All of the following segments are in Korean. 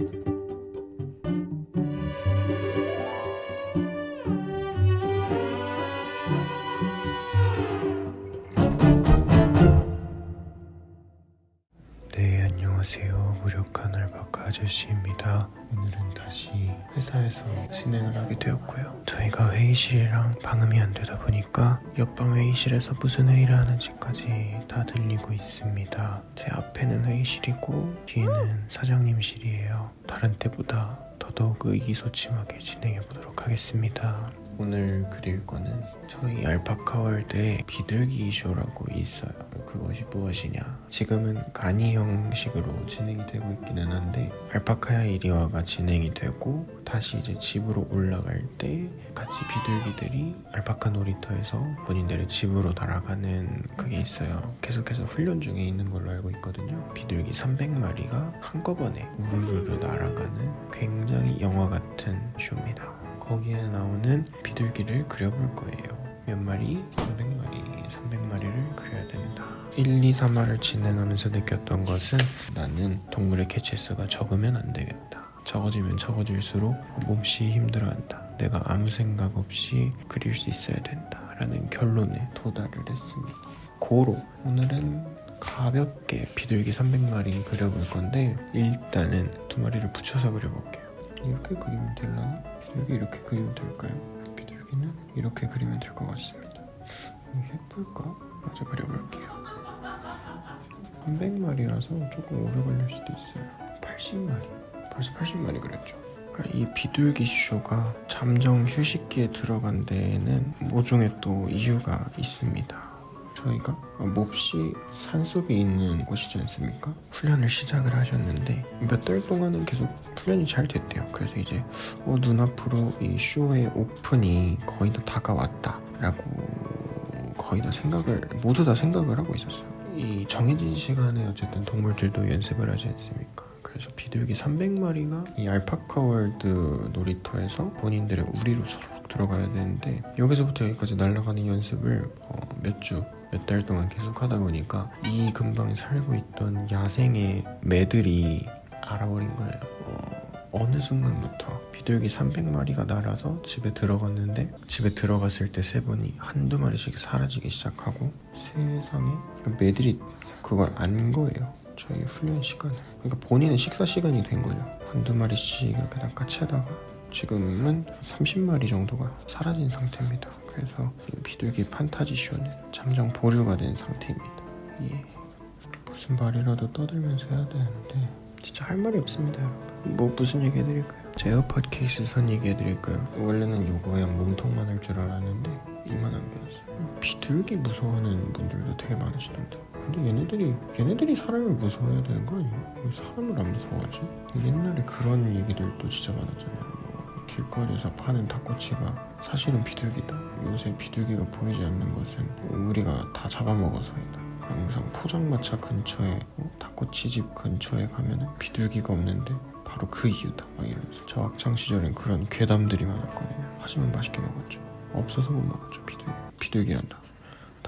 네, 아저씨입니다. 오늘은 다시 회사에서 진행을 하게 되었고요. 저희가 회의실이랑 방음이 안 되다 보니까 옆방 회의실에서 무슨 회의를 하는지까지 다 들리고 있습니다. 제 앞에는 회의실이고 뒤에는 사장님실이에요. 다른 때보다 더더욱 의기소침하게 진행해 보도록 하겠습니다. 오늘 그릴 거는 저희 알파카 월드의 비둘기 쇼라고 있어요. 그것이 무엇이냐? 지금은 간이 형식으로 진행이 되고 있기는 한데 알파카야 1위화가 진행이 되고 다시 이제 집으로 올라갈 때 같이 비둘기들이 알파카 놀이터에서 본인들의 집으로 날아가는 그게 있어요. 계속해서 훈련 중에 있는 걸로 알고 있거든요. 비둘기 300마리가 한꺼번에 우르르 날아가는 굉장히 영화 같은 쇼입니다. 거기에 나오는 비둘기를 그려볼 거예요. 몇 마리? 300마리, 300마리를 그려야 된다. 1, 2, 3화를 진행하면서 느꼈던 것은 나는 동물의 개체 수가 적으면 안 되겠다. 적어지면 적어질수록 몹시 힘들어한다. 내가 아무 생각 없이 그릴 수 있어야 된다. 라는 결론에 도달을 했습니다. 고로 오늘은 가볍게 비둘기 300마리 그려볼 건데 일단은 두 마리를 붙여서 그려볼게요. 이렇게 그리면 되려나? 여기 이렇게 그리면 될까요? 비둘기는 이렇게 그리면 될 것 같습니다. 이거 예쁠까? 마저 그려볼게요. 300마리라서 조금 오래 걸릴 수도 있어요. 80마리. 벌써 80마리 그렸죠. 그러니까 이 비둘기 쇼가 잠정 휴식기에 들어간 데에는 모종의 또 이유가 있습니다. 저희가 몹시 산속에 있는 곳이지 않습니까? 훈련을 시작을 하셨는데 몇 달 동안은 계속 훈련이 잘 됐대요. 그래서 이제 어, 눈앞으로 이 쇼의 오픈이 거의 다 다가왔다라고 거의 다 생각을 모두 다 생각을 하고 있었어요. 이 정해진 시간에 어쨌든 동물들도 연습을 하지 않습니까? 그래서 비둘기 300마리가 이 알파카 월드 놀이터에서 본인들의 우리로 서로 들어가야 되는데 여기서부터 여기까지 날아가는 연습을 어, 몇 주, 몇 달 동안 계속 하다 보니까 이 근방에 살고 있던 야생의 매들이 알아버린 거예요. 어, 어느 순간부터 비둘기 300마리가 날아서 집에 들어갔는데 집에 들어갔을 때세 번이 한두 마리씩 사라지기 시작하고 세상에 매들이 그걸 안 거예요. 저희 훈련 시간. 그러니까 본인은 식사 시간이 된 거죠. 한두 마리씩 이렇게 낚아채 하다가 지금은 30마리 정도가 사라진 상태입니다. 그래서 이 비둘기 판타지 쇼는 잠정 보류가 된 상태입니다. 예. 무슨 말이라도 떠들면서 해야 되는데 진짜 할 말이 없습니다. 뭐 무슨 얘기 해드릴까요? 제 에어팟 케이스 산 얘기 해드릴까요? 원래는 요거에 몸통만 할 줄 알았는데 이만한 거였어요. 비둘기 무서워하는 분들도 되게 많으시던데. 근데 얘네들이 얘네들이 사람을 무서워해야 되는 거 아니에요? 왜 사람을 안 무서워하지? 옛날에 그런 얘기들도 진짜 많았잖아요. 뭐 길거리에서 파는 닭꼬치가 사실은 비둘기다. 요새 비둘기가 보이지 않는 것은 우리가 다 잡아먹어서이다. 항상 포장마차 근처에 어? 닭꼬치집 근처에 가면은 비둘기가 없는데 바로 그 이유다. 막 이러면서 저 학창 시절엔 그런 괴담들이 많았거든요. 하지만 맛있게 먹었죠. 없어서 못 먹었죠. 비둘기. 비둘기란다.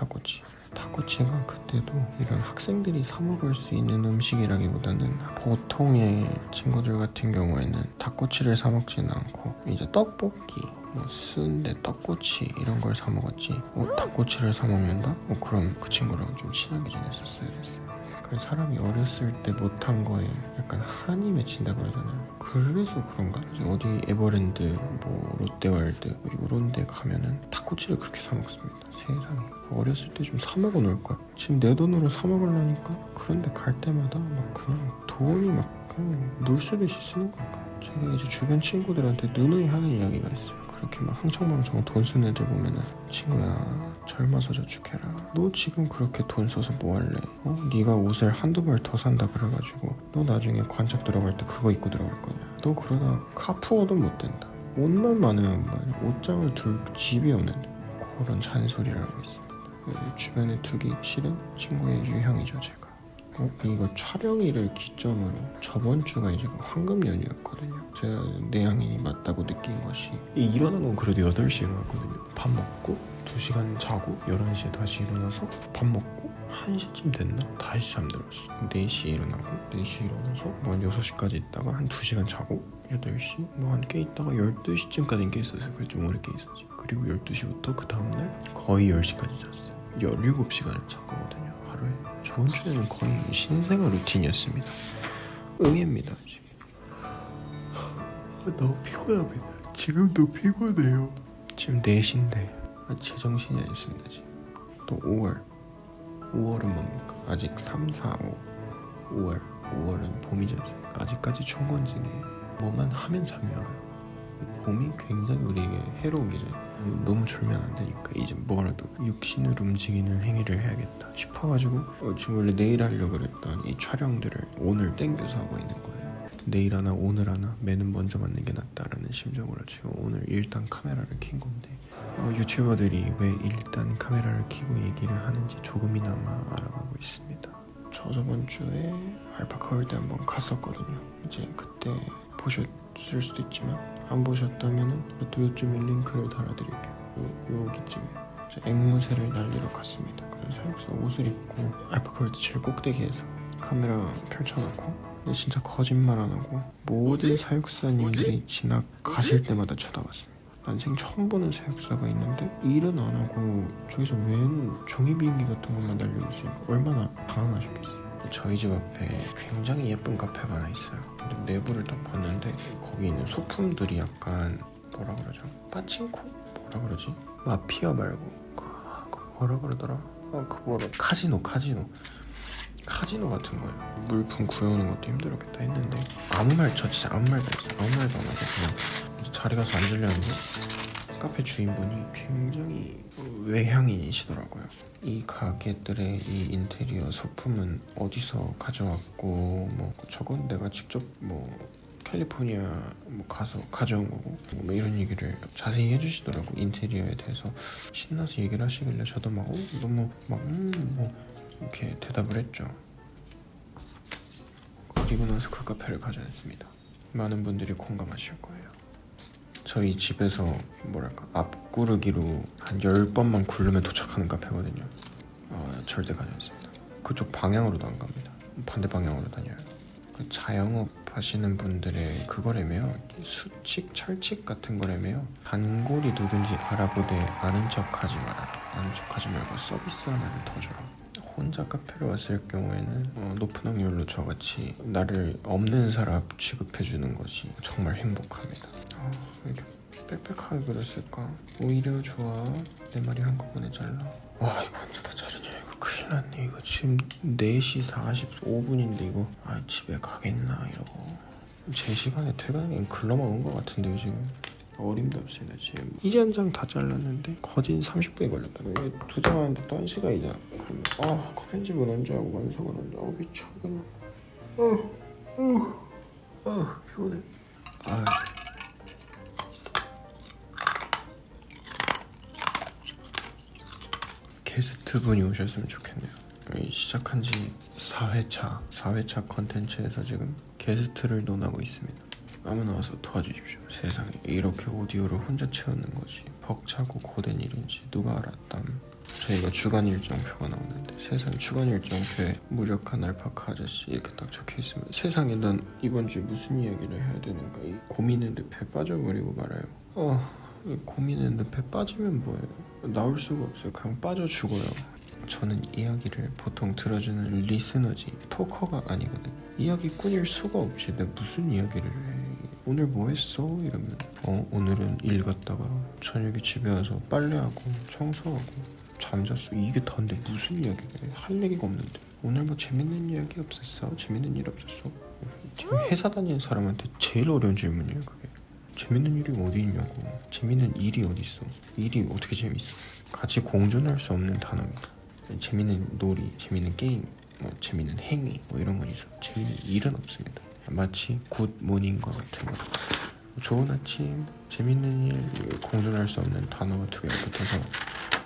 닭꼬치. 닭꼬치가 그때도 이런 학생들이 사 먹을 수 있는 음식이라기보다는 보통의 친구들 같은 경우에는 닭꼬치를 사 먹지는 않고 이제 떡볶이, 뭐 순대, 떡꼬치 이런 걸 사 먹었지. 어, 닭꼬치를 사 먹는다? 어, 그럼 그 친구랑 좀 친하게 지냈었어야 됐어요. 그 사람이 어렸을 때 못한 거에 약간 한이 맺힌다 그러잖아요. 그래서 그런가? 어디 에버랜드, 뭐 롯데월드 뭐 이런 데 가면은 닭꼬치를 그렇게 사 먹습니다. 세상에. 그 어렸을 때 좀 사 먹어 놓을 걸. 지금 내 돈으로 사 먹으려니까 그런데 갈 때마다 막 그냥 돈이 막 그냥 물 쓰듯이 쓰는 건가. 제가 이제 주변 친구들한테 누누이 하는 이야기가 있어요. 그렇게 막 흥청망청 돈 쓰는 애들 보면은 친구야 젊어서 저축해라. 너 지금 그렇게 돈 써서 뭐 할래? 어? 네가 옷을 한두 벌 더 산다 그래가지고 너 나중에 관짝 들어갈 때 그거 입고 들어갈 거냐? 너 그러다 카푸어도 못 된다. 옷만 많으면 뭐 옷장을 둘 집이 없는데. 그런 잔소리를 하고 있습니다. 그래서 주변에 두기 싫은 친구의 유형이죠 제가. 어, 이거 촬영일을 기점으로 저번 주가 이제 그 황금 연휴였거든요. 제가 내향인이 맞다고 느낀 것이 이 일어나는 건 그래도 8시에 일어났거든요. 밥 먹고 2시간 자고 11시에 다시 일어나서 밥 먹고 1시쯤 됐나? 다시 잠들었어. 4시에 일어나고 4시에 일어나서 뭐 한 6시까지 있다가 한 2시간 자고 8시? 뭐한꽤 있다가 12시쯤까지는 깨 있었어요. 그래 좀 오래 깨 있었지. 그리고 12시부터 그 다음날 거의 10시까지 잤어요. 17시간을 잔 거거든요 하루에. 저번 주에는 거의 신생아 루틴이었습니다. 응애입니다 지금. 아, 너무 피곤합니다. 지금도 피곤해요. 지금 4시인데 제정신이 아니었습니다 지금. 또 5월. 5월은 뭡니까? 아직 3, 4, 5 5월. 5월은 봄이지 않습니까? 아직까지 충곤증이에요 뭐만 하면 잠이 와요 봄이 굉장히 우리에게 해로운 계절 너무 졸면 안 되니까 이제 뭐라도 육신을 움직이는 행위를 해야겠다 싶어가지고 어, 지금 원래 내일 하려고 그랬던 이 촬영들을 오늘 땡겨서 하고 있는 거예요 내일 하나 오늘 하나 매는 먼저 맞는 게 낫다라는 심정으로 지금 오늘 일단 카메라를 킨 건데 어, 유튜버들이 왜 일단 카메라를 켜고 얘기를 하는지 조금이나마 알아가고 있습니다. 저 저번 주에 알파카 월드 한번 갔었거든요. 이제 그때 보셨을 수도 있지만 안 보셨다면은 또 요즘에 링크를 달아드릴게요. 요, 여기쯤에 이제 앵무새를 날리러 갔습니다. 그래서 옷을 입고 알파카 월드 제일 꼭대기에서 카메라 펼쳐놓고 근데 진짜 거짓말 안 하고 모든 사육사님들이 지나가실 때마다 쳐다봤어요. 난생 처음 보는 사육사가 있는데 일은 안 하고 저기서 웬 종이 비행기 같은 것만 날리고 있으니까 얼마나 당황하셨겠어요. 저희 집 앞에 굉장히 예쁜 카페가 하나 있어요. 근데 내부를 딱 봤는데 거기 있는 소품들이 약간 뭐라 그러죠? 빠친코? 뭐라 그러지? 마피아 말고 그, 그 뭐라 그러더라? 어, 그 뭐라 카지노 카지노 카지노 같은 거예요. 물품 구해오는 것도 힘들었겠다 했는데 아무 말 저 진짜 아무 말도 안 했어요. 아무 말도 안 하고 그냥 자리 가서 앉으려는데 카페 주인분이 굉장히 외향인이시더라고요. 이 가게들의 이 인테리어 소품은 어디서 가져왔고 뭐 저건 내가 직접 뭐 캘리포니아 뭐 가서 가져온 거고 뭐 이런 얘기를 자세히 해주시더라고 인테리어에 대해서 신나서 얘기를 하시길래 저도 막 어, 너무 막음뭐 이렇게 대답을 했죠. 그리고 나서 그 카페를 가져왔습니다. 많은 분들이 공감하실 거예요. 저희 집에서 뭐랄까 앞구르기로 한 10번만 굴르면 도착하는 카페거든요. 어, 절대 가지 않습니다. 그쪽 방향으로도 안 갑니다. 반대 방향으로 다녀요. 그 자영업 하시는 분들의 그거래매요. 수칙, 철칙 같은 거래매요. 단골이 누군지 알아보되 아는 척하지 마라. 아는 척하지 말고 서비스 하나를 더 줘라. 혼자 카페를 왔을 경우에는 어, 높은 확률로 저같이 나를 없는 사람 취급해주는 것이 정말 행복합니다. 아, 왜 이렇게 빽빽하게 그렸을까? 오히려 좋아. 내 말이 한꺼번에 잘라. 와 이거 언제 다 자르냐 이거 큰일 났네 이거 지금 4시 45분인데 이거 아 집에 가겠나 이러고 제 시간에 퇴근하기엔 글러먹은 것 같은데요 지금 어림도 없습니다 지금. 이제 한 장 다 잘랐는데? 거진 30분이 걸렸다 이게 두 장 하는데 또한 시간이잖아 그럼 아 편집은 언제 하고 완성은 언제 하고 미쳐 그냥 어어어 어, 피곤해. 아. 게스트분이 오셨으면 좋겠네요. 이 시작한 지 4회차, 4회차 컨텐츠에서 지금 게스트를 논하고 있습니다. 아무나 와서 도와주십시오. 세상에 이렇게 오디오를 혼자 채우는 것이 벅차고 고된 일인지 누가 알았담. 저희가 주간 일정표가 나오는데 세상 주간 일정표에 무력한 알파카 아저씨 이렇게 딱 적혀 있으면 세상에 난 이번 주에 무슨 이야기를 해야 되는가 이 고민했는데 배 빠져버리고 말아요. 어, 이 고민했는데 배 빠지면 뭐예요? 나올 수가 없어요. 그냥 빠져 죽어요. 저는 이야기를 보통 들어주는 리스너지 토커가 아니거든. 이야기꾼일 수가 없지. 내가 무슨 이야기를 해? 오늘 뭐 했어? 이러면 어 오늘은 일 갔다가 저녁에 집에 와서 빨래하고 청소하고 잠잤어. 이게 다인데 무슨 이야기를 해? 할 얘기가 없는데 오늘 뭐 재밌는 이야기 없었어? 재밌는 일 없었어? 지금 회사 다니는 사람한테 제일 어려운 질문이에요. 그게. 재밌는 일이 어디 있냐고. 재밌는 일이 어디 있어? 일이 어떻게 재밌어? 같이 공존할 수 없는 단어입니다. 재밌는 놀이, 재밌는 게임, 뭐 재밌는 행위, 뭐 이런 건 있어. 재밌는 일은 없습니다. 마치 굿 모닝과 같은 거. 좋은 아침, 재밌는 일, 공존할 수 없는 단어가 두 개가 붙어서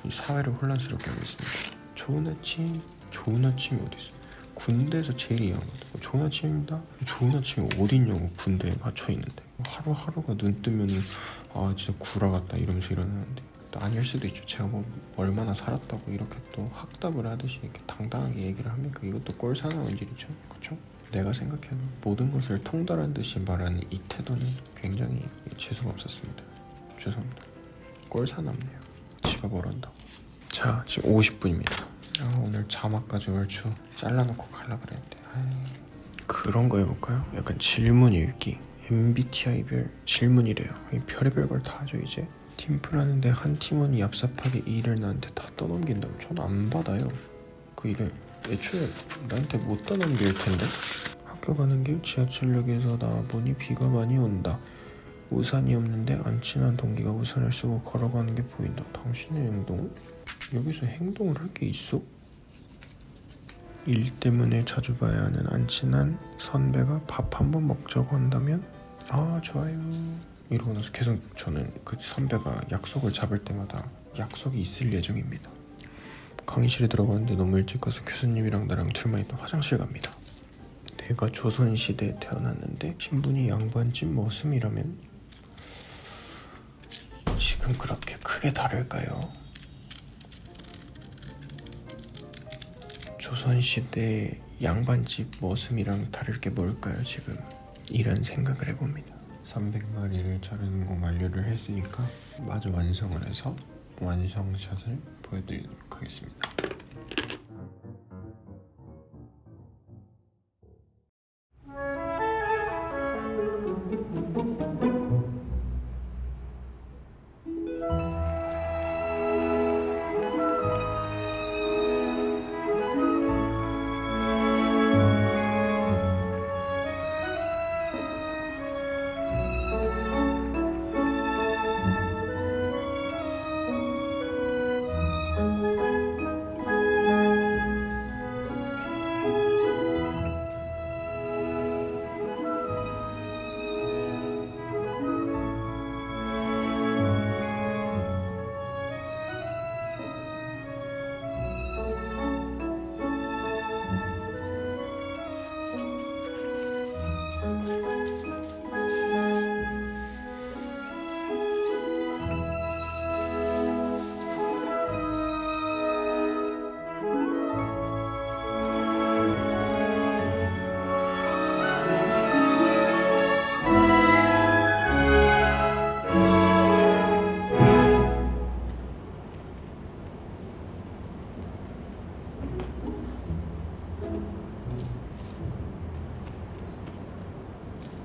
이 사회를 혼란스럽게 하고 있습니다. 좋은 아침, 좋은 아침이 어디 있어? 군대에서 제일 이해하거든. 뭐 좋은 아침입니다. 좋은 아침이 어디 있냐고 군대에 갇혀 있는데 하루하루가 눈 뜨면은 아 진짜 구라 같다 이러면서 일어나는데 또 아닐 수도 있죠. 제가 뭐 얼마나 살았다고 이렇게 또 학답을 하듯이 이렇게 당당하게 얘기를 합니까? 이것도 꼴사나운 일이죠. 그렇죠? 내가 생각해도 모든 것을 통달한 듯이 말하는 이 태도는 굉장히 재수가 없었습니다. 죄송합니다. 꼴 사납네요. 지가 뭘 한다고. 자, 지금 50분입니다. 아, 오늘 자막까지 얼추 잘라놓고 갈라 그랬는데. 아이, 그런 거 해볼까요? 약간 질문 읽기. MBTI별 질문이래요. 이 별의별 걸 다 하죠 이제. 팀플 하는데 한 팀원이 얍삽하게 이 일을 나한테 다 떠넘긴다면 전 안 받아요. 그 일을 애초에 나한테 못 떠넘길 텐데. 학교 가는 길 지하철역에서 나와보니 비가 많이 온다. 우산이 없는데 안 친한 동기가 우산을 쓰고 걸어가는 게 보인다. 당신의 행동? 여기서 행동을 할 게 있어? 일 때문에 자주 봐야 하는 안 친한 선배가 밥 한 번 먹자고 한다면 아 좋아요 이러고 나서 계속 저는 그 선배가 약속을 잡을 때마다 약속이 있을 예정입니다 강의실에 들어가는데 너무 일찍 가서 교수님이랑 나랑 둘만 있다 화장실 갑니다 내가 조선시대에 태어났는데 신분이 양반집 머슴이라면 지금 그렇게 크게 다를까요? 조선시대 양반집 머슴이랑 다를 게 뭘까요 지금? 이런 생각을 해봅니다. 300마리를 자르는 거 완료를 했으니까 마저 완성을 해서 완성샷을 보여드리도록 하겠습니다